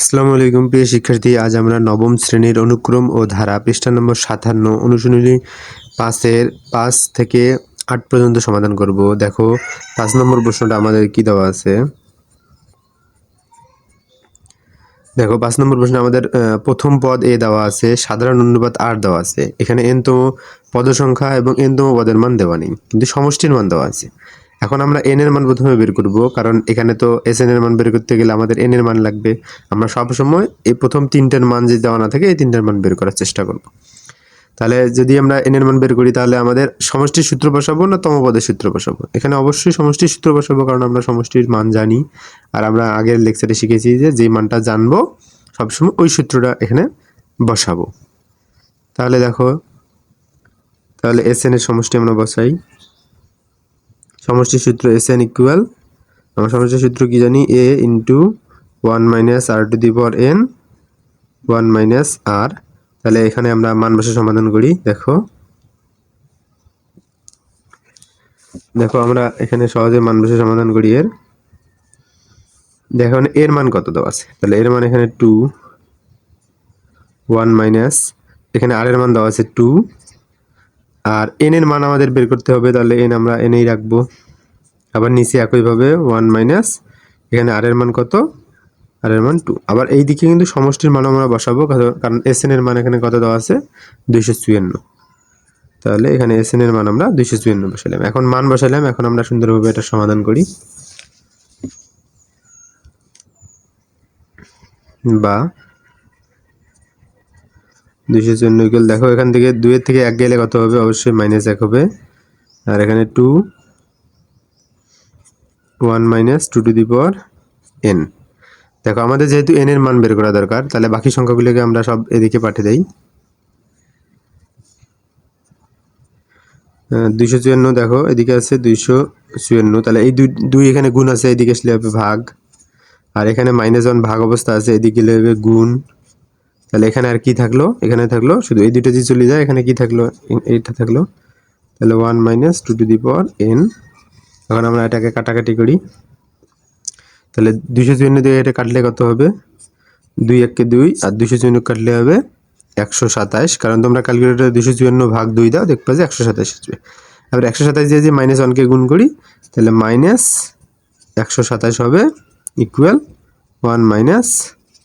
আসসালামু আলাইকুম, প্রিয় শিক্ষার্থী, আজ আমরা নবম শ্রেণির অনুক্রম ও ধারা পৃষ্ঠা নম্বর সাতান্ন অনুশীলনী পাঁচের পাঁচ থেকে আট পর্যন্ত সমাধান করব। দেখো, পাঁচ নম্বর প্রশ্নটা আমাদের কি দেওয়া আছে? দেখো, পাঁচ নম্বর প্রশ্ন আমাদের প্রথম পদ এ দেওয়া আছে, সাধারণ অনুপাত আর দেওয়া আছে। এখানে এনতম পদ সংখ্যা এবং এনতম পদের মান দেওয়া নেই, কিন্তু সমষ্টির মান দেওয়া আছে। এখন আমরা এন এর মান প্রথমে বের করব, কারণ এখানে তো এস এন এর মান বের করতে গেলে আমাদের এন এর মান লাগবে। আমরা সব সময় এই প্রথম তিনটের মান যদি দেওয়া না থাকে, এই তিনটের মান বের করার চেষ্টা করব। তাহলে যদি আমরা এন এর মান বের করি, তাহলে আমাদের সমষ্টির সূত্র বসাবো না তমপদের সূত্র বসাবো? এখানে অবশ্যই সমষ্টির সূত্র বসাবো, কারণ আমরা সমষ্টির মান জানি। আর আমরা আগের লেকচারে শিখেছি যে যেই মানটা জানব, সবসময় ওই সূত্রটা এখানে বসাবো। তাহলে দেখো, তাহলে এস এন এর সমষ্টি আমরা বসাই। সমষ্টির সূত্র এস এন ইকুয়াল আমরা সমষ্টির সূত্র কি জানি? A into one minus r to the power n one minus r তাহলে এখানে আমরা মান বসে সমাধান করি, দেখো। দেখো, আমরা এখানে সহজে মান বসে সমাধান করি এর। দেখো, এর মান কত দেওয়া আছে? তাহলে এর মান এখানে টু ওয়ান মাইনাস এখানে আর এর মান দেওয়া আছে টু আর এন এর মান আমাদের বের করতে হবে, তাহলে এন আমরা এনেই রাখব। আবার নিচে একইভাবে ওয়ান মাইনাস এখানে আর এর মান কত? আর এর মান টু আবার এই দিকে কিন্তু সমষ্টির মান আমরা বসাবো, কারণ- এস এর মান এখানে কত দেওয়া আছে? দুইশো চুয়ান্ন। তাহলে এখানে এস এর মান আমরা দুইশো চুয়ান্ন বসালাম এখন মান বসালাম এখন আমরা সুন্দরভাবে এটা সমাধান করি। বা দুইশো চুয়ান্ন ইকুয়াল দেখো, এখান থেকে দুইয়ের থেকে এক গেলে কত হবে? অবশ্যই মাইনাস এক হবে। আর এখানে two one minus two to the power n দেখো, আমাদের যেহেতু এন এর মান বের করা দরকার, তাহলে বাকি সংখ্যাগুলোকে আমরা সব এদিকে পাঠিয়ে দেই। দুইশো চুয়ান্ন, দেখো, এদিকে আছে দুইশো চুয়ান্ন। তাহলে এই দুই দুই এখানে গুণ আছে, এদিকে আসলে হবে ভাগ। আর এখানে মাইনাস ওয়ান ভাগ অবস্থা আছে, এদিকে হবে গুণ। তাহলে এখানে আর কি থাকল? এখানে থাকল? শুধু এই দুটো যদি চলে যায়, এখানে কি থাকল? এইটা থাকল। তাহলে one minus two to the power n এখন আমরা এটাকে কাটাকাটি করি। তাহলে দুইশো চুয়ান্ন দিয়ে এটা কাটলে কত হবে? দুই এককে দুই, আর দুশো চুয়ান্ন কাটলে হবে একশো সাতাশ। কারণ তোমরা ক্যালকুলেটারে দুশো চুয়ান্ন ভাগ দুই দাও, দেখবে পাচ্ছি একশো সাতাশ আসবে এবার একশো সাতাশ দিয়ে যে মাইনাস ওয়ানকে গুণ করি, তাহলে মাইনাস একশো সাতাশ হবে equal one minus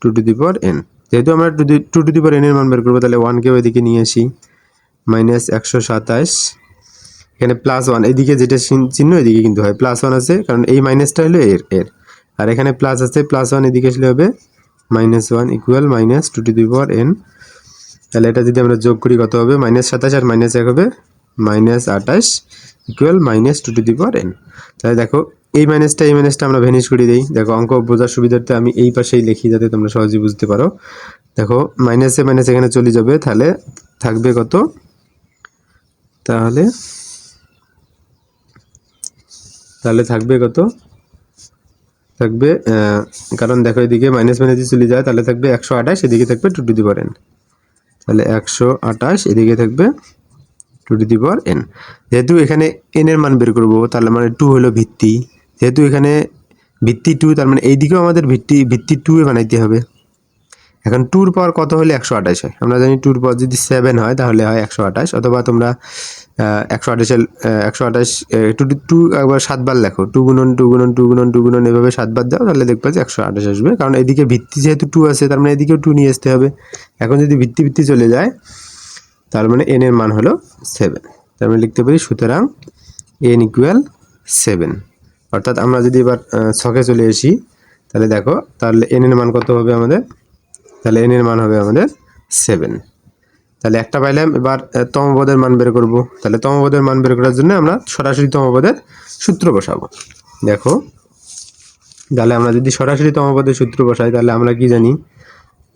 two to the power n যেহেতু আমরা টু টু দি এন এর মান বের করব, তাহলে ওয়ানকে ওইদিকে নিয়ে আসি। মাইনাস একশো সাতাশ এখানে প্লাস ওয়ান এদিকে যেটা চিহ্ন- এদিকে কিন্তু হয়। প্লাস ওয়ান আছে, কারণ এই মাইনাসটা হলো এর এর। আর এখানে প্লাস আছে প্লাস ওয়ান এদিকে আসলে হবে minus one equal minus two to the n তাহলে এটা যদি আমরা যোগ করি, কত হবে? মাইনাস সাতাশ আর মাইনাস এক হবে। মাইনাস আঠাশ equal minus two to the n তাহলে দেখো এই মাইনাসটা এই মাইনাসটা আমরা ভ্যানিশ করে দিই। দেখো, অঙ্ক বোঝার সুবিধার্থে আমি এই পাশেই লিখি যাতে তোমরা সহজেই বুঝতে পারো। দেখো মাইনাসে মাইনাস এখানে চলে যাবে, তাহলে থাকবে কত? তাহলে তাহলে থাকবে কত? থাকবে কারণ দেখো এদিকে মাইনাস মাইনাস চলে যায়, তাহলে থাকবে একশো আঠাশ, এদিকে থাকবে two to the power n তাহলে একশো আঠাশ, এদিকে থাকবে টু টু দি এন যেহেতু এখানে এন এর মান বের করব, তাহলে মানে টু হলো ভিত্তি। যেহেতু এখানে ভিত্তি টু তার মানে এইদিকেও আমাদের ভিত্তি ভিত্তি টু এ বানাইতে হবে। এখন টুর পাওয়ার কত হলে একশো আঠাশ হয়? আমরা জানি টুর পাওয়ার যদি সেভেন হয়, তাহলে হয় একশো আঠাশ। অথবা তোমরা একশো আঠাশের একশো আঠাশ টু টু একবার সাতবার লেখো। টু গুণন টু গুণন টু গুণন টু গুণন এভাবে সাতবার দাও, তাহলে দেখবে যে একশো আঠাশ আসবে। কারণ এদিকে ভিত্তি যেহেতু টু আছে, তার মানে এদিকেও টু নিয়ে আসতে হবে। এখন যদি ভিত্তি ভিত্তি চলে যায়, তার মানে এন এর মান হলো সেভেন তার মানে লিখতে পারি সুতরাং এন ইকুয়াল সেভেন অর্থাৎ আমরা যদি এবার ছকে চলে আসি, তাহলে দেখো, তাহলে এন এর মান কত হবে আমাদের? তাহলে এন এর মান হবে আমাদের সেভেন তাহলে একটা পাইলাম, এবার তমপদের মান বের করব। তাহলে তমপদের মান বের করার জন্য আমরা সরাসরি তমপদের সূত্র বসাবো। দেখো, তাহলে আমরা যদি সরাসরি তমপদের সূত্র বসাই, তাহলে আমরা কি জানি?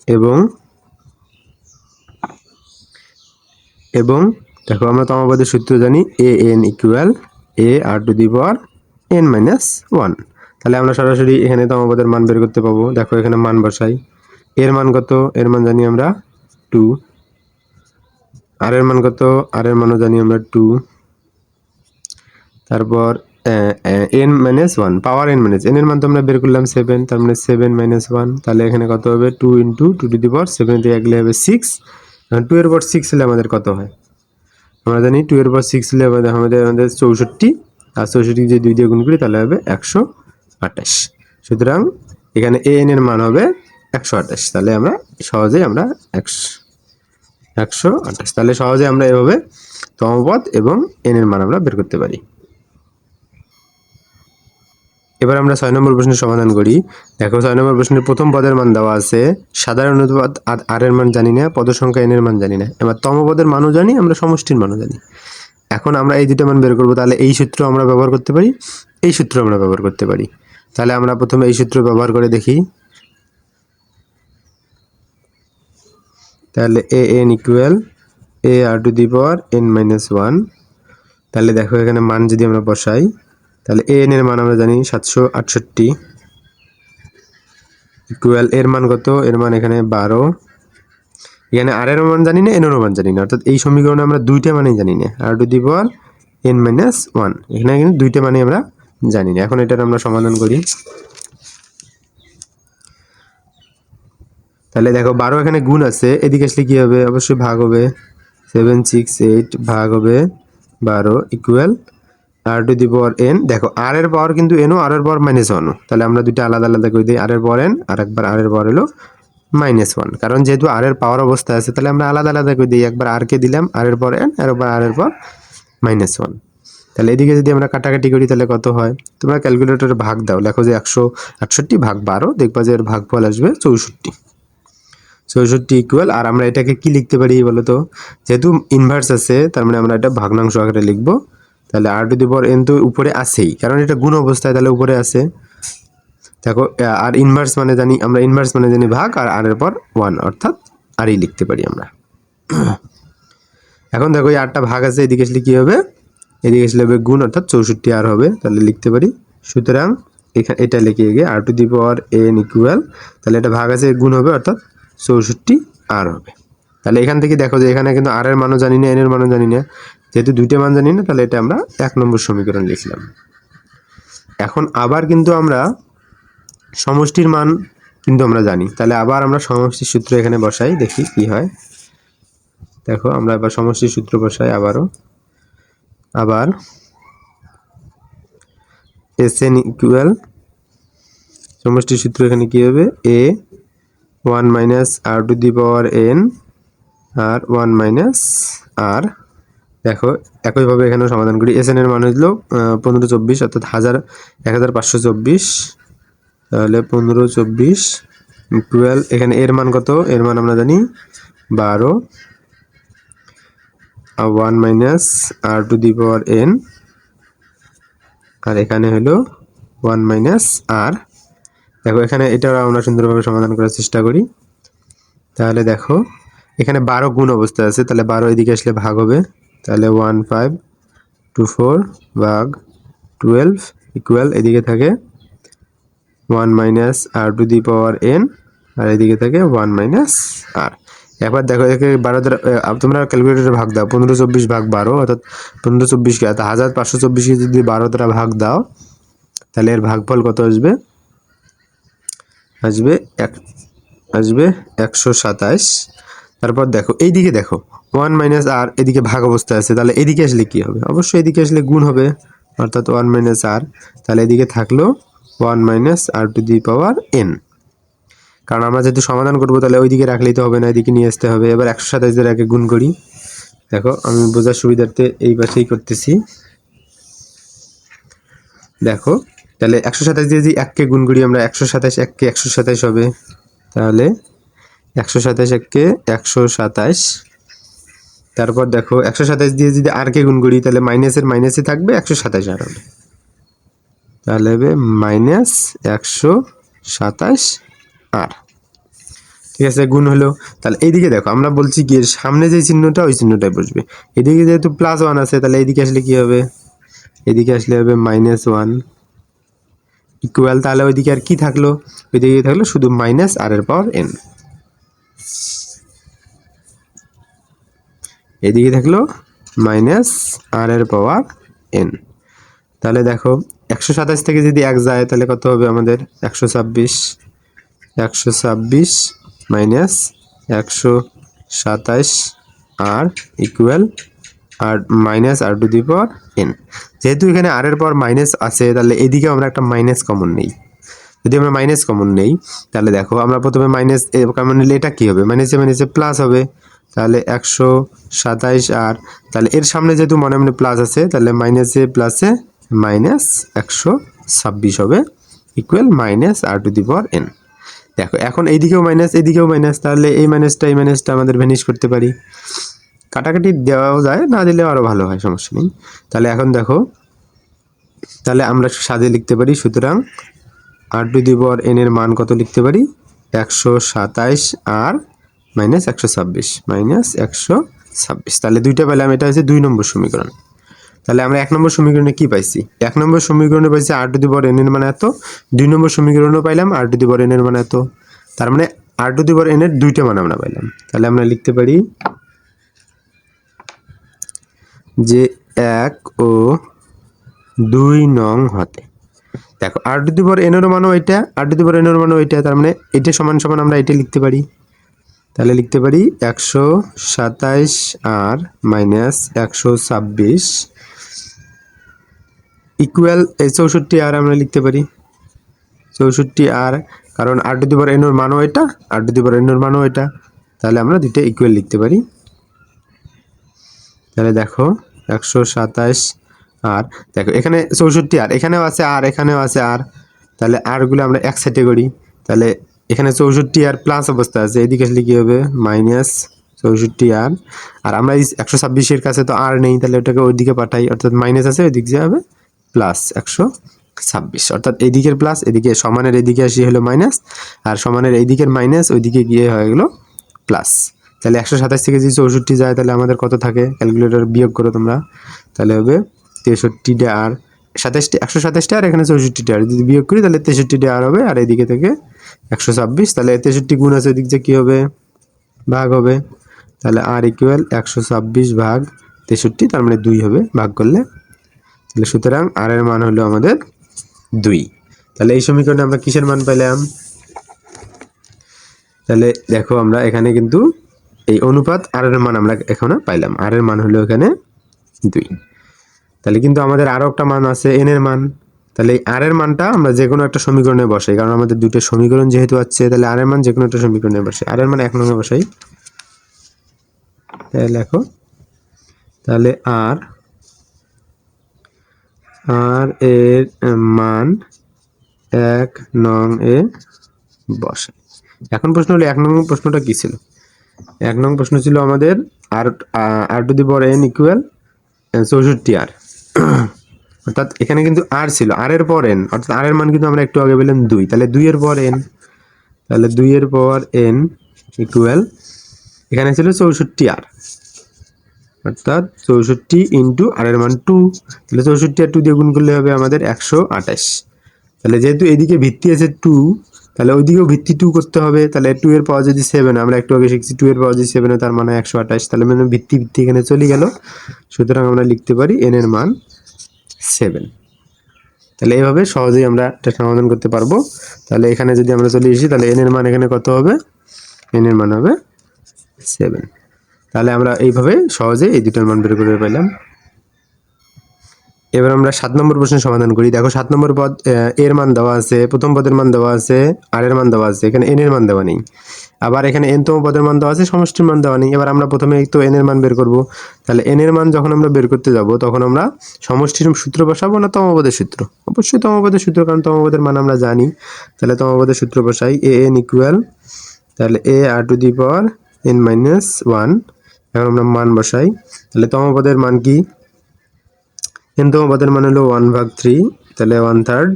এবং এবং, দেখো আমরা তমপদের সূত্র জানি a n equal a r to the power n minus one তাহলে আমরা সরাসরি এখানে তমপদের মান বের করতে পাবো। দেখো এখানে মান বসাই। এর মান কত? এর মান জানি আমরা টু আর এর মান কত? আর এর মানও জানি আমরা টু তারপর n minus one power n minus n এর মান তো আমরা বের করলাম সেভেন তার মানে সেভেন মাইনাস ওয়ান তাহলে এখানে কত হবে? Two into two to the seven দিয়ে গেলে হবে সিক্স টু এর পর সিক্স হলে আমাদের কত হয়? আমরা জানি টু এর পর সিক্স হলে আমাদের আমাদের চৌষট্টি। আর চৌষট্টি যে দুই দিয়ে গুণ করি, তাহলে হবে একশো আঠাশ। সুতরাং এখানে এ এন এর মান হবে একশো আঠাশ। তাহলে আমরা সহজেই আমরা একশো একশো আঠাশ। তাহলে সহজে আমরা এভাবে তমপদ এবং এন এর মান আমরা বের করতে পারি। এবার আমরা ছয় নম্বর প্রশ্নের সমাধান করি। দেখো, ছয় নম্বর প্রশ্নের প্রথম পদের মান দেওয়া আছে। সাধারণ অনুপাত আর এর মান জানি না পদ সংখ্যা এন এর মান জানি না। এবার তম পদের মানও জানি, আমরা সমষ্টির মানও জানি। এখন আমরা এই দুটো মান বের করব, তাহলে এই সূত্র আমরা ব্যবহার করতে পারি, এই সূত্র আমরা ব্যবহার করতে পারি। তাহলে আমরা প্রথমে এই সূত্র ব্যবহার করে দেখি। তাহলে a n equal a r to the power n minus one তাহলে দেখো এখানে মান যদি আমরা বসাই, তাহলে এ এন এর মান আমরা জানি সাতশো আটষট্টি। ইকুয়াল এর মান কত? এর মান এখানে বারো। এখানে আর এর মান জানি না, এন এর মান জানি না। অর্থাৎ এই সমীকরণে আমরা দুইটা মানেই জানি না। R to the power n minus one. এখানে কিন্তু দুইটা মানে আমরা জানি না। এখন এটার আমরা সমাধান করি। তাহলে দেখো, বারো এখানে গুণ আছে। এদিকে আসলে কি হবে? অবশ্যই ভাগ হবে। সেভেন, সিক্স, এইট ভাগ হবে বারো equal r to the power n. দেখো, আর এর পাওয়ার কিন্তু এনও, আর এর পাওয়ার মাইনাস ওয়ানও। তাহলে আমরা দুইটা আলাদা আলাদা করে দিই। আর এর পাওয়ার এন, আর একবার আর এর পাওয়ার হলো মাইনাস ওয়ান কারণ যেহেতু আর এর পাওয়ার অবস্থা আছে, তাহলে আমরা আলাদা আলাদা করে দিই। একবার আর কে দিলাম আর এর পর এন আর একবার আর এর পর মাইনাস ওয়ান তাহলে এদিকে যদি আমরা কাটাকাটি করি, তাহলে কত হয়? তোমরা ক্যালকুলেটরে ভাগ দাও। লেখো যে একশো আটষট্টি ভাগ বারো, দেখবা যে এর ভাগফল আসবে চৌষট্টি। চৌষট্টি ইকুয়াল আর আমরা এটাকে কি লিখতে পারি বলো তো যেহেতু ইনভার্স আছে, তার মানে আমরা এটা ভগ্নাংশ আকারে লিখব। তাহলে আর টু দি পাওয়ার এন তো উপরে আছেই। কারণ এটা গুণ অবস্থায় তাহলে উপরে আছে। দেখো আর ইনভার্স মানে জানি, আমরা ইনভার্স মানে জানি ভাগ, আর আর এর পর ওয়ান অর্থাৎ আরই লিখতে পারি আমরা। এখন দেখো, এই আটটা ভাগ আছে, এদিকে আসলে কি হবে? এদিকে আসলে হবে গুণ, অর্থাৎ চৌষট্টি আর হবে, তাহলে লিখতে পারি। সুতরাং এখানে এটা লিখে গিয়ে r to the power n equal তাহলে এটা ভাগ আছে, গুণ হবে, অর্থাৎ চৌষট্টি আর হবে। তাহলে এখান থেকে দেখো যে এখানে কিন্তু আর এর মানও জানি না এন এর মানও জানি না। যেহেতু দুইটা মান জানি না, তাহলে এটা আমরা এক নম্বর সমীকরণ লিখলাম। এখন আবার কিন্তু আমরা সমষ্টির মান কিন্তু আমরা জানি। তাহলে আবার আমরা সমষ্টির সূত্র এখানে বসাই, দেখি কি হয়। দেখো, আমরা এবার সমষ্টির সূত্র বসাই আবারও। আবার এস এন ইকুয়াল সমষ্টির সূত্র এখানে কি হবে? A one minus r to the power n R one minus r দেখো, একইভাবে এখানেও সমাধান করি। এস এন এর মান হলো পনেরো চব্বিশ, অর্থাৎ হাজার, এক হাজার পাঁচশো চব্বিশ। তাহলে পনেরো, চব্বিশ টুয়েলভ এখানে এর মান কত? এর মান আমরা জানি বারো, আর one minus r to the power n আর এখানে হলো ওয়ান মাইনাস আর দেখো, এখানে এটাও আমরা সুন্দরভাবে সমাধান করার চেষ্টা করি। তাহলে দেখো, এখানে বারো গুণ অবস্থা আছে, তাহলে বারো এদিকে আসলে ভাগ হবে। তাহলে ওয়ান ফাইভ টু ফোর ভাগ টুয়েলভ ইকুয়াল এদিকে থাকে one minus R to the power N, আর এদিকে থাকে ওয়ান মাইনাস আর। একবার দেখো একে বারো দ্বারা তোমরা ক্যালকুলেটরে ভাগ দাও, পনেরো, চব্বিশ ভাগ বারো, অর্থাৎ পনেরো চব্বিশকে অর্থাৎ হাজার পাঁচশো চব্বিশকে যদি বারো দ্বারা ভাগ দাও, তাহলে এর ভাগফল কত আসবে? আসবে এক, আসবে একশো সাতাশ তারপর দেখো, এইদিকে দেখো, ওয়ান মাইনাস আর এদিকে ভাগ অবস্থায় আছে, তাহলে এদিকে আসলে কি হবে? অবশ্যই এদিকে আসলে গুণ হবে, অর্থাৎ ওয়ান মাইনাস আর, তাহলে এদিকে থাকল one minus R to the power N. কারণ আমরা যেহেতু সমাধান করব, তাহলে ওইদিকে রাখলেই তো হবে না, এদিকে নিয়ে আসতে হবে। এবার একশো সাতাশ দিয়ে আগে গুণ করি। দেখো, আমি বোঝার সুবিধার্থে এই পাশেই করতেছি। দেখো, তাহলে একশো সাতাশ দিয়ে যদি এককে গুণ করি, আমরা একশো সাতাশ এককে একশো সাতাশ হবে। তাহলে একশো সাতাশ এককে একশো সাতাশ। তারপর দেখো, একশো সাতাশ দিয়ে যদি আর কে গুণ করি, তাহলে মাইনাসের মাইনাসে থাকবে, একশো সাতাশ আর হবে। তাহলে হবে মাইনাস একশো সাতাশ আর ঠিক আছে, গুণ হলো, তাহলে এইদিকে দেখো, আমরা বলছি কি সামনে যে চিহ্নটা, ওই চিহ্নটাই বসবে। এদিকে যেহেতু প্লাস ওয়ান আছে, তাহলে এইদিকে আসলে কি হবে? এদিকে আসলে হবে মাইনাস ওয়ান ইকুয়াল তাহলে ওইদিকে আর কি থাকল? ওইদিকে থাকল শুধু মাইনাস আর এর পাওয়ার এন এদিকে থাকল মাইনাস আর এর পাওয়ার এন তাহলে দেখো একশো সাতাশ থেকে যদি এক যায়, তাহলে কত হবে আমাদের? একশো ছাব্বিশ। একশো ছাব্বিশ মাইনাস একশো সাতাশ R equal R minus R to the power N যেহেতু এখানে আর এর পর মাইনাস আছে, তাহলে এদিকে আমরা একটা মাইনাস কমন নেই। যদি আমরা মাইনাস কমন নেই, তাহলে দেখো আমরা প্রথমে মাইনাস কমন নিলে এটা কী হবে? মাইনাসে মাইনাসে প্লাস হবে। তাহলে একশো সাতাইশ আর, তাহলে এর সামনে যেহেতু মনে মনে প্লাস আছে, তাহলে মাইনাসে প্লাসে মাইনাস একশো ছাব্বিশ হবে equal minus R to the power N দেখো, এখন এইদিকেও মাইনাস এইদিকেও মাইনাস, তাহলে এই মাইনাসটা এই মাইনাসটা আমাদের ভ্যানিশ করতে পারি। কাটাকাটি দেওয়াও যায়, না দিলেও আরও ভালো হয়, সমস্যা নেই। তাহলে এখন দেখো, তাহলে আমরা সাজে লিখতে পারি, সুতরাং আর টু দি পাওয়ার এন এর মান কত লিখতে পারি? একশো সাতাইশ আর মাইনাস একশো ছাব্বিশ, মাইনাস একশো ছাব্বিশ। তাহলে দুইটা পেলাম, এটা হচ্ছে দুই নম্বর সমীকরণ। তাহলে আমরা এক নম্বর সমীকরণে কি পাইছি? এক নম্বর সমীকরণে পাইছি আর টু দি পাওয়ার এন এর মান এত, দুই নম্বর সমীকরণও পাইলাম আর টু দি পাওয়ার এন এর মান এত। তার মানে আর টু দি পাওয়ার এন এর দুইটা মান আমরা পাইলাম। তাহলে আমরা লিখতে পারি যে এক ও দুই নং হতে। দেখো আর টু দি পাওয়ার এনের মানও এটা আর টু দি পাওয়ার এনের মানও এটা, তার মানে এটা সমান সমান আমরা এটা লিখতে পারি। তাহলে লিখতে পারি একশো সাতাইশ আর মাইনাস একশো ছাব্বিশ ইকুয়াল এই চৌষট্টি আর আমরা লিখতে পারি। চৌষট্টি আর, কারণ আর টু দি পাওয়ার এনোর মানও এটা আর টু দি পাওয়ার এনোর মানও এটা। তাহলে আমরা দুইটা ইকুয়াল লিখতে পারি। তাহলে দেখো, একশো সাতাশ আর, দেখো, এখানে চৌষট্টি আর, এখানেও আছে আর এখানেও আছে আর তাহলে আরগুলো আমরা এক সাইডে করি। তাহলে এখানে চৌষট্টি আর প্লাস অবস্থা আছে, এদিকে আসলে কী হবে? মাইনাস চৌষট্টি আর। আর আমরা এই একশো ছাব্বিশের কাছে তো আর নেই, তাহলে ওটাকে ওইদিকে পাঠাই, অর্থাৎ মাইনাস আছে, ওইদিক যে হবে। প্লাস একশো ছাব্বিশ। অর্থাৎ এদিকের প্লাস এদিকে সমানের এদিকে আসি হলো মাইনাস আর সমানের এইদিকের মাইনাস ওইদিকে গিয়ে হয়ে গেলো প্লাস তাহলে একশো সাতাশ থেকে যদি চৌষট্টি যায়, তাহলে আমাদের কত থাকে? ক্যালকুলেটর বিয়োগ করো তোমরা। তাহলে হবে তেষট্টিটা আর সাতাশটি, একশো সাতাশটা আর এখানে চৌষট্টিটা। আর যদি বিয়োগ করি, তাহলে তেষট্টিটা আর হবে, আর এদিকে থেকে একশো ছাব্বিশ। তাহলে তেষট্টি গুণ আছে, ওদিক যে কী হবে? ভাগ হবে। তাহলে আর ইকুয়াল একশো ছাব্বিশ ভাগ তেষট্টি, তার মানে দুই হবে। ভাগ করলে তাহলে সুতরাং আর এর মান হলো আমাদের দুই। তাহলে এই সমীকরণে আমরা কিসের মান পেলাম তাহলে দেখো আমরা এখানে কিন্তু এই অনুপাত আর এর মান আমরা এখানে পাইলাম। আর এর মান হলো এখানে দুই। তাহলে কিন্তু আমাদের আরও একটা মান আছে এন এর মান। তাহলে এই আর এর মানটা আমরা যে কোনো একটা সমীকরণে বসাই, কারণ আমাদের দুটো সমীকরণ যেহেতু আছে, তাহলে আর এর মান যে কোনো একটা সমীকরণে বসাই। আর এর মান এক নম্বরে বসাই। তাহলে লেখো তাহলে আর আর এর মান এক নং এ বসে। এখন প্রশ্ন হলো, এক নং প্রশ্নটা কি ছিল? এক নং প্রশ্ন ছিল আমাদের আর R to the power N equal চৌষট্টি আর অর্থাৎ এখানে কিন্তু আর ছিল আর এর পর এন অর্থাৎ আর এর মান কিন্তু আমরা একটু আগে পেলাম দুই, তাহলে দুই এর পর এন তাহলে দুই এর পর এন ইকুয়াল এখানে ছিল চৌষট্টি আর অর্থাৎ চৌষট্টি ইন্টু আর এর মান টু তাহলে চৌষট্টি আর টু দিয়ে গুণ করলে হবে আমাদের একশো আঠাশ। তাহলে যেহেতু এদিকে ভিত্তি আছে টু তাহলে ওইদিকেও ভিত্তি টু করতে হবে। তাহলে টু এর পাওয়া যদি সেভেন আমরা একটু আগে শিখছি টু এর পাওয়া যদি সেভেন তার মানে একশো আঠাশ। তাহলে মানে ভিত্তি ভিত্তি এখানে চলে গেল। সুতরাং আমরা লিখতে পারি এন এর মান সেভেন তাহলে এইভাবে সহজেই আমরা এটা সমাধান করতে পারব। তাহলে এখানে যদি আমরা চলে এসি তাহলে এন এর মান এখানে কত হবে? এন এর মান হবে সেভেন তাহলে আমরা এইভাবে সহজে এই দুটোর মান বের করে পেলাম। এবার আমরা সাত নম্বর প্রশ্নের সমাধান করি। দেখো, সাত নম্বর পদ এর মান দেওয়া আছে, প্রথম পদের মান দেওয়া আছে, আর এর মান দেওয়া আছে। এখানে এন এর মান দেওয়া নেই। আবার এখানে এন তম পদের মান দেওয়া আছে, সমষ্টির মান দেওয়া নেই। এবার আমরা প্রথমে তো এন এর মান বের করব। তাহলে এন এর মান যখন আমরা বের করতে যাব, তখন আমরা সমষ্টির সূত্র বসাবো না তমপদের সূত্র? অবশ্যই তমপদের সূত্র, কারণ তমপদের মান আমরা জানি। তাহলে তমপদের সূত্র বসাই এ এন ইকুয়াল তাহলে A R to the power N minus one এখন আমরা মান বসাই। তাহলে তমপদের মান কি? এনতম পদের মান হলো ওয়ান ভাগ থ্রি তাহলে ওয়ান থার্ড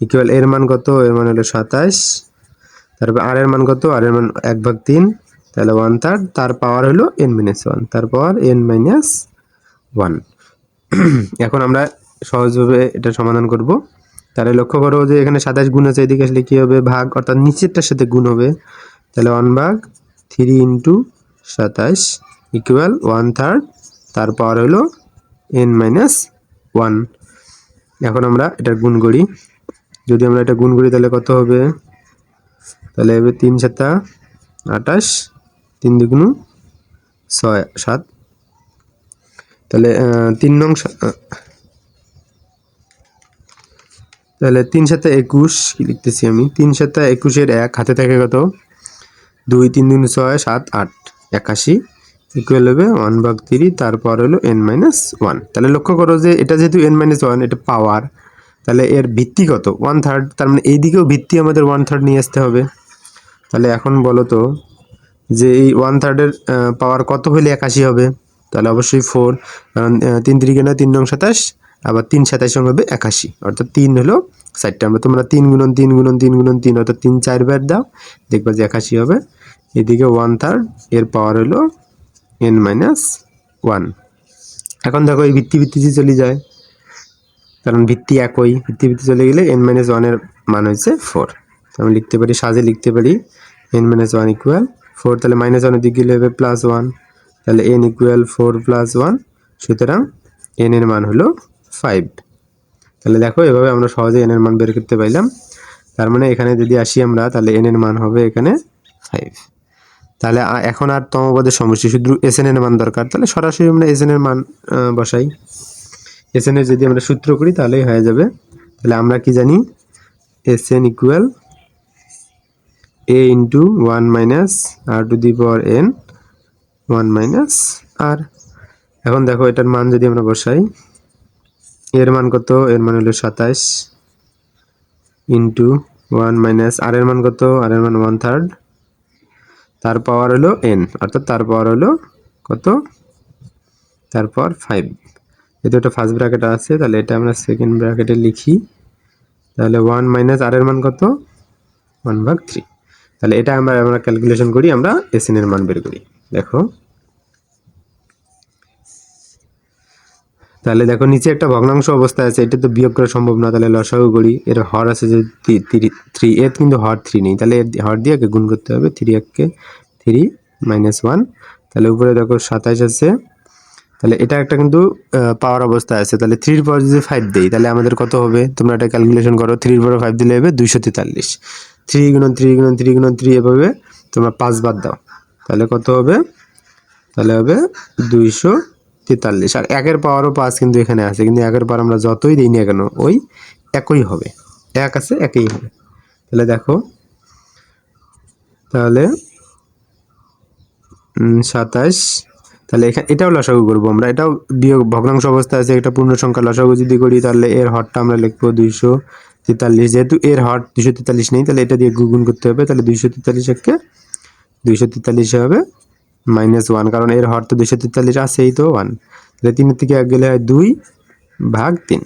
ইকুয়াল এর মান কত? এর মান হলো সাতাশ। তারপর আর এর মান কত? আর এর মান এক ভাগ তিন, তাহলে ওয়ান থার্ড তার পাওয়ার হলো এন মাইনাস ওয়ান তার পাওয়ার এন মাইনাস ওয়ান এখন আমরা সহজভাবে এটা সমাধান করব। তাহলে লক্ষ্য করো যে এখানে সাতাশ গুণ আছে, এদিকে আসলে কী হবে? ভাগ, অর্থাৎ নিচেরটার সাথে গুণ হবে। তাহলে ওয়ান ভাগ থ্রি ইন্টু সাতাশ। ইকুয়াল ওয়ান থার্ড তার পাওয়ার হলো এন মাইনাস ওয়ান এখন আমরা এটা গুণ করি। যদি আমরা এটা গুণ করি, তাহলে কত হবে? তাহলে হবে তিন সাতা আঠাশ, তিন দুগুণ ছয়, সাত। তাহলে তিন নং তাহলে তিন সাথে একুশ লিখতেছি আমি? তিন সাথে একুশের এক, হাতে থাকে কত? দুই, তিন দুই ছয়, সাত, আট। একাশি। ইকুয়াল হবে ওয়ান ভাগ থ্রি তারপর হলো এন মাইনাস ওয়ান তাহলে লক্ষ্য করো যে এটা যেহেতু এন মাইনাস ওয়ান এটা পাওয়ার তাহলে এর ভিত্তি কত? ওয়ান থার্ড তার মানে এই দিকেও ভিত্তি আমাদের ওয়ান থার্ড নিয়ে আসতে হবে। তাহলে এখন বলো তো যে এই ওয়ান থার্ডের পাওয়ার কত হলে একাশি হবে? তাহলে অবশ্যই ফোর কারণ তিন তিরিকে নয় তিন নং সাতাশ, আবার তিন সাতাশ সঙ্গে হবে একাশি। অর্থাৎ তিন হলো চারটা আমরা তোমরা তিন গুণন তিন গুণন তিন গুণন তিন, অর্থাৎ তিন চারবার দাও, দেখবা যে একাশি হবে। এদিকে ওয়ান থার্ড এর পাওয়ার হলো এন মাইনাস ওয়ান এখন দেখো এই ভিত্তি ভিত্তি যে চলে যায়, কারণ ভিত্তি একই, ভিত্তি ভিত্তি চলে গেলে এন মাইনাস ওয়ানের মান হচ্ছে ফোর আমি লিখতে পারি, সাজে লিখতে পারি N minus one equal four তাহলে মাইনাস ওয়ানের দিক গেলে হবে প্লাস ওয়ান তাহলে N equal four plus one সুতরাং এন এর মান হলো ফাইভ তাহলে দেখো এভাবে আমরা সহজে এন এর মান বের করতে পাইলাম তার মানে এখানে যদি আসি আমরা, তাহলে এন এর মান হবে এখানে ফাইভ তাহলে এখন আর তমপদের সমস্যা শুধু এস এর মান দরকার। তাহলে সরাসরি আমরা এস এর মান বসাই। এস এর যদি আমরা সূত্র করি, তাহলেই হয়ে যাবে। তাহলে আমরা কি জানি? S N equal A into one minus R to the power N one minus R এখন দেখো, এটার মান যদি আমরা বসাই, এর মান কত? এর মান হলো সাতাশ ইন্টু ওয়ান মাইনাস আর এর মান কত? আর এর মান ওয়ান থার্ড তার পাওয়ার হলো এন অর্থাৎ তার পাওয়ার হলো কত? তারপর ফাইভ যদি এটা ফার্স্ট ব্র্যাকেট আছে, তাহলে এটা আমরা সেকেন্ড ব্র্যাকেটে লিখি। তাহলে ওয়ান মাইনাস আর এর মান কত? ওয়ান ভাগ থ্রি তাহলে এটা আমরা আমরা ক্যালকুলেশন করি, আমরা এসএন এর মান বের করি। দেখো। তাহলে দেখো নিচে একটা ভগ্নাংশ অবস্থা আছে, এটা তো বিয়োগ করা সম্ভব না, তাহলে লসাগু করি, এর হর আছে যে থ্রি, এর কিন্তু হর থ্রি নেই, তাহলে হর দিয়ে একে গুণ করতে হবে, থ্রি এককে থ্রি মাইনাস ওয়ান, তাহলে উপরে দেখো সাতাশ আছে, তাহলে এটা একটা কিন্তু পাওয়ার অবস্থা আছে, তাহলে থ্রির পর যদি ফাইভ দেই, তাহলে আমাদের কত হবে? তোমরা এটা ক্যালকুলেশন করো, থ্রির পরে ফাইভ দিলে হবে দুইশো তেতাল্লিশ, থ্রি গুণন থ্রি গুণন থ্রি গুণন থ্রি এভাবে তোমরা পাঁচ বাদ দাও, তাহলে কত হবে? তাহলে হবে দুইশো তেতাল্লিশ। আর একের পাওয়ারও পাঁচ কিন্তু এখানে আছে। কিন্তু একের পাওয়ার আমরা যতই দিই না কেন, ওই একই হবে। এক আছে, একই হবে। তাহলে দেখো, তাহলে সাতাশ। তাহলে এখানে এটাও লসাগু করব আমরা। এটাও বিয়োগ, ভগ্নাংশ অবস্থা আছে, একটা পূর্ণ সংখ্যা লসাগু যদি করি, তাহলে এর হরটা আমরা লিখব দুইশো তেতাল্লিশ। যেহেতু এর হর দুশো তেতাল্লিশ নেই, তাহলে এটা দিয়ে গুণ করতে হবে। তাহলে দুইশো তেতাল্লিশ একে দুইশো তেতাল্লিশে হবে। মাইনাস ওয়ান, কারণ এর হর তো দুইশো তেতাল্লিশ আছেই তো ওয়ান। তাহলে তিনের থেকে এক গেলে হয় দুই ভাগ তিন।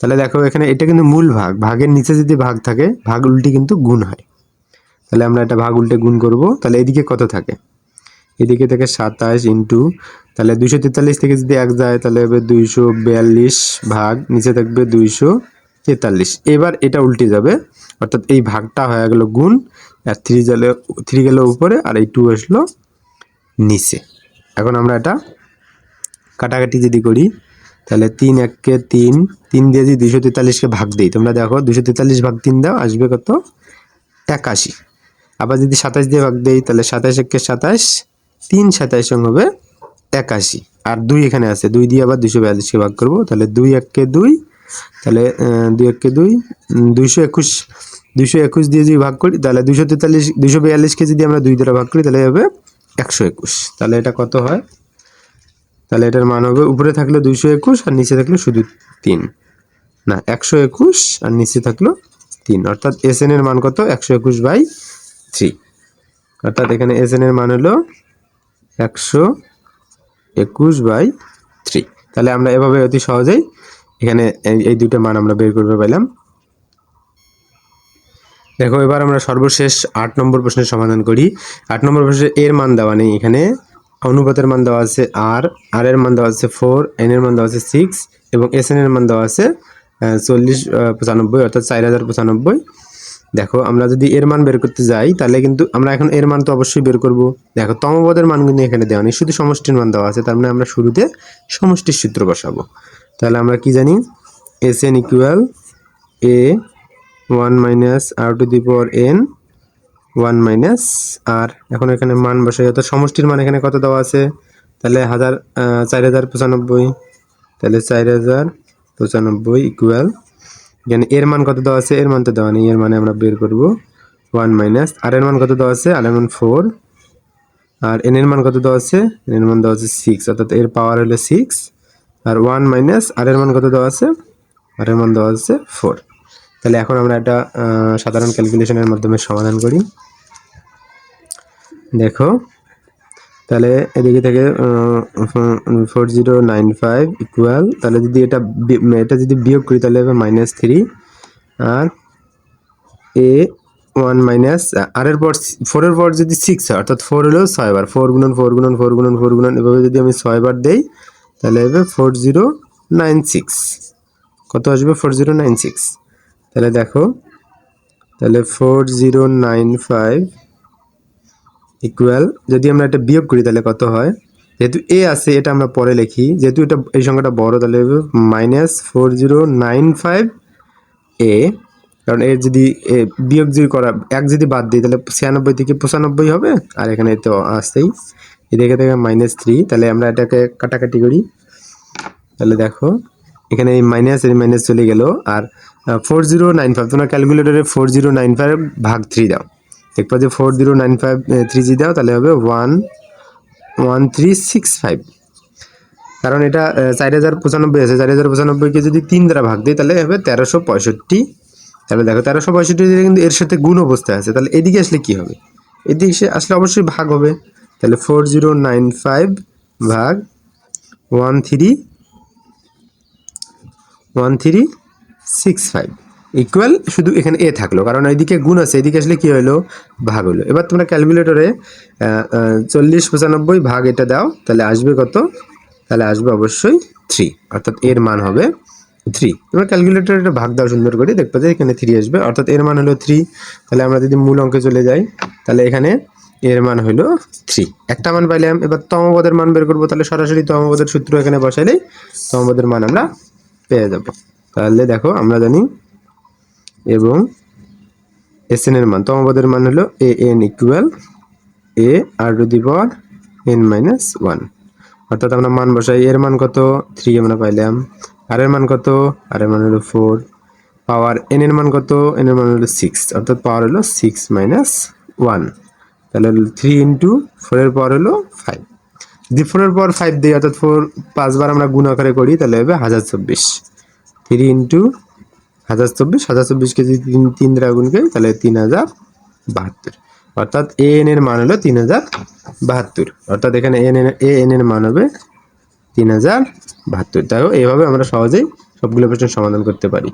তাহলে দেখো এখানে এটা কিন্তু মূল ভাগ। ভাগের নিচে যদি ভাগ থাকে, ভাগ উল্টি কিন্তু গুণ হয়। তাহলে আমরা এটা ভাগ উল্টে গুণ করব। তাহলে এদিকে কত থাকে? এদিকে থেকে সাতাশ ইন্টু, তাহলে দুইশো তেতাল্লিশ থেকে যদি এক যায়, তাহলে হবে দুইশো বিয়াল্লিশ ভাগ, নিচে থাকবে দুইশো তেতাল্লিশ। এবার এটা উল্টে যাবে, অর্থাৎ এই ভাগটা হয়ে গেল গুণ, আর থ্রি গেলে থ্রি গেল উপরে, আর এই টু আসলো নিচে। এখন আমরা এটা কাটাকাটি যদি করি, তাহলে তিন এককে তিন তিন দিয়ে যদি দুশো তেতাল্লিশকে ভাগ দিই, তোমরা দেখো দুশো তেতাল্লিশ ভাগ তিন দাও, আসবে কত? একাশি। আবার যদি সাতাশ দিয়ে ভাগ দেই, তাহলে সাতাশ একে সাতাশ, তিন সাতাশ হবে একাশি। আর দুই এখানে আছে, দুই দিয়ে আবার দুশো বিয়াল্লিশকে ভাগ করব, তাহলে দুই এককে দুই, তাহলে দুই এককে দুই দুইশো একুশ দুইশো একুশ দিয়ে যদি ভাগ করি, তাহলে দুশো তেতাল্লিশ দুশো বিয়াল্লিশকে যদি আমরা দুই দ্বারা ভাগ করি, তাহলে হবে একশো একুশ। তাহলে এটা কত হয়? তাহলে এটার মান হবে উপরে থাকলে দুইশো একুশ আর নিচে থাকলে শুধু তিন। না, একশো একুশ আর নিচে থাকল তিন। অর্থাৎ এস এর মান কত? একশো একুশ বাই থ্রি। অর্থাৎ এখানে এস এর মান হলো একশো একুশ বাই থ্রি। তাহলে আমরা এভাবে অতি সহজেই এখানে এই- দুটো মান আমরা বের করবে পারলাম দেখো, এবার আমরা সর্বশেষ আট নম্বর প্রশ্নের সমাধান করি। আট নম্বর প্রশ্নে এর মান দেওয়া নেই এখানে। অনুপাতের মান দেওয়া আছে আর আর এর মান দেওয়া আছে ফোর এন এর মান দেওয়া আছে সিক্স এবং এস এন এর মান দেওয়া আছে চল্লিশ পঁচানব্বই অর্থাৎ চার হাজার পঁচানব্বই। দেখো, আমরা যদি এর মান বের করতে যাই, তাহলে কিন্তু আমরা এখন এর মান তো অবশ্যই বের করব। দেখো, তমপদের মান কিন্তু এখানে দেওয়া নেই, শুধু সমষ্টির মান দেওয়া আছে, তার মানে আমরা শুরুতে সমষ্টির সূত্র বসাবো। তাহলে আমরা কি জানি? S N equal A one minus R to the power N, one minus R. এখন এখানে মান বসে অর্থাৎ সমষ্টির মান এখানে কত দেওয়া আছে? তাহলে হাজার চার হাজার পঁচানব্বই। তাহলে চার হাজার পঁচানব্বই ইকুয়াল এখানে এর মান কত দেওয়া আছে? এর মান তো দেওয়া নেই, এর মানে আমরা বের করব। ওয়ান মাইনাস, আর এর মান কত দেওয়া আছে? আর এর মান ফোর। আর এন এর মান কত দেওয়া আছে? এন এর মান দেওয়া আছে সিক্স অর্থাৎ এর পাওয়ার হলো সিক্স আর ওয়ান মাইনাস, আর এর মান কত দেওয়া আছে? আর এর মান দেওয়া আছে ফোর তাহলে এখন আমরা একটা সাধারণ ক্যালকুলেশনের মাধ্যমে সমাধান করি। দেখো, তাহলে এদিকে থেকে four zero nine five equal তাহলে যদি এটা এটা যদি বিয়োগ করি, তাহলে হবে minus three R A one minus R এর পর ফোরের পর যদি সিক্স হয়, অর্থাৎ ফোর হলেও ছয় বার ফোর গুণন ফোর গুণন ফোর গুণন ফোর গুণন, এভাবে যদি আমি ছয় বার দেই, তাহলে হবে ফোর জিরো নাইন সিক্স কত আসবে? ফোর জিরো নাইন সিক্স তাহলে দেখো, তাহলে four zero nine five equal যদি আমরা এটা বিয়োগ করি তাহলে কত হয়? যেহেতু এ আছে, এটা আমরা পরে লিখি। যেহেতু এটা, এই সংখ্যাটা বড়, তাহলে minus four zero nine five এ কারণ এর যদি এ বিয়োগ যদি করা, এক যদি বাদ দিই, তাহলে ছিয়ানব্বই থেকে পঁচানব্বই হবে, আর এখানে তো আসতেই। এদিকে থেকে মাইনাস থ্রি তাহলে আমরা এটাকে কাটাকাটি করি। তাহলে দেখো, এখানে এই মাইনাস এই মাইনাস চলে গেল, আর ফোর জিরো নাইন ফাইভ তোমরা ক্যালকুলেটরে ফোর জিরো নাইন ফাইভ ভাগ থ্রি দাও। দেখবা যে four zero nine five three জি দাও, তাহলে হবে one one three six five কারণ এটা চার হাজার পঁচানব্বই আছে, চার হাজার পঁচানব্বইকে যদি তিন দ্বারা ভাগ দিই, তাহলে হবে তেরোশো পঁয়ষট্টি। তাহলে দেখো, তেরোশো পঁয়ষট্টি কিন্তু এর সাথে গুণ অবস্থায় আছে। তাহলে এদিকে আসলে কি হবে? এদিকে সে আসলে অবশ্যই ভাগ হবে। তাহলে ফোর জিরো নাইন ফাইভ ভাগ one three one three six five equal শুধু এখানে এ থাকল, কারণ এইদিকে গুণ আছে, এদিকে আসলে কি হলো ভাগ হলো এবার তোমরা ক্যালকুলেটরে চল্লিশ পঁচানব্বই ভাগ এটা দাও, তাহলে আসবে কত? তাহলে আসবে অবশ্যই থ্রি অর্থাৎ এর মান হবে থ্রি তোমরা ক্যালকুলেটরে এটা ভাগ দাও সুন্দর করে, দেখবে যে এখানে থ্রি আসবে, অর্থাৎ এর মান হলো থ্রি তাহলে আমরা যদি মূল অঙ্কে চলে যাই, তাহলে এখানে এর মান হলো থ্রি একটা মান পাইলাম, এবার তমপদের মান বের করব, তাহলে সরাসরি তমপদের সূত্র এখানে বসাইলেই তমপদের মান আমরা পেয়ে যাব। তাহলে দেখো, আমরা জানি এবং এস এন এর মান তমপদের মান হলো A N equal A R to the power N minus one অর্থাৎ আমরা মান বসাই, এর মান কত? থ্রি আমরা পাইলাম। আর এর মান কত? আর এর মান হলো ফোর পাওয়ার এন এর মান কত? এন এর মান হলো সিক্স অর্থাৎ পাওয়ার হলো সিক্স মাইনাস ওয়ান তাহলে থ্রি ইন্টু ফোরের পাওয়ার হলো ফাইভ যদি ফোরের পাওয়ার ফাইভ দিই, অর্থাৎ ফোর পাঁচবার আমরা গুণ আকারে করি, তাহলে হবে হাজার চব্বিশ। থ্রি ইন্টু হাজার চব্বিশ, হাজার চব্বিশকে যদি তিন তিন দ্বারা গুণ তাহলে তিন হাজার বাহাত্তর। অর্থাৎ এ এন এর মান হলো তিন হাজার বাহাত্তর। অর্থাৎ এখানে এন এন এ এন এর মান হবে তিন হাজার বাহাত্তর। তাই এইভাবে আমরা সহজেই সবগুলো প্রশ্নের সমাধান করতে পারি।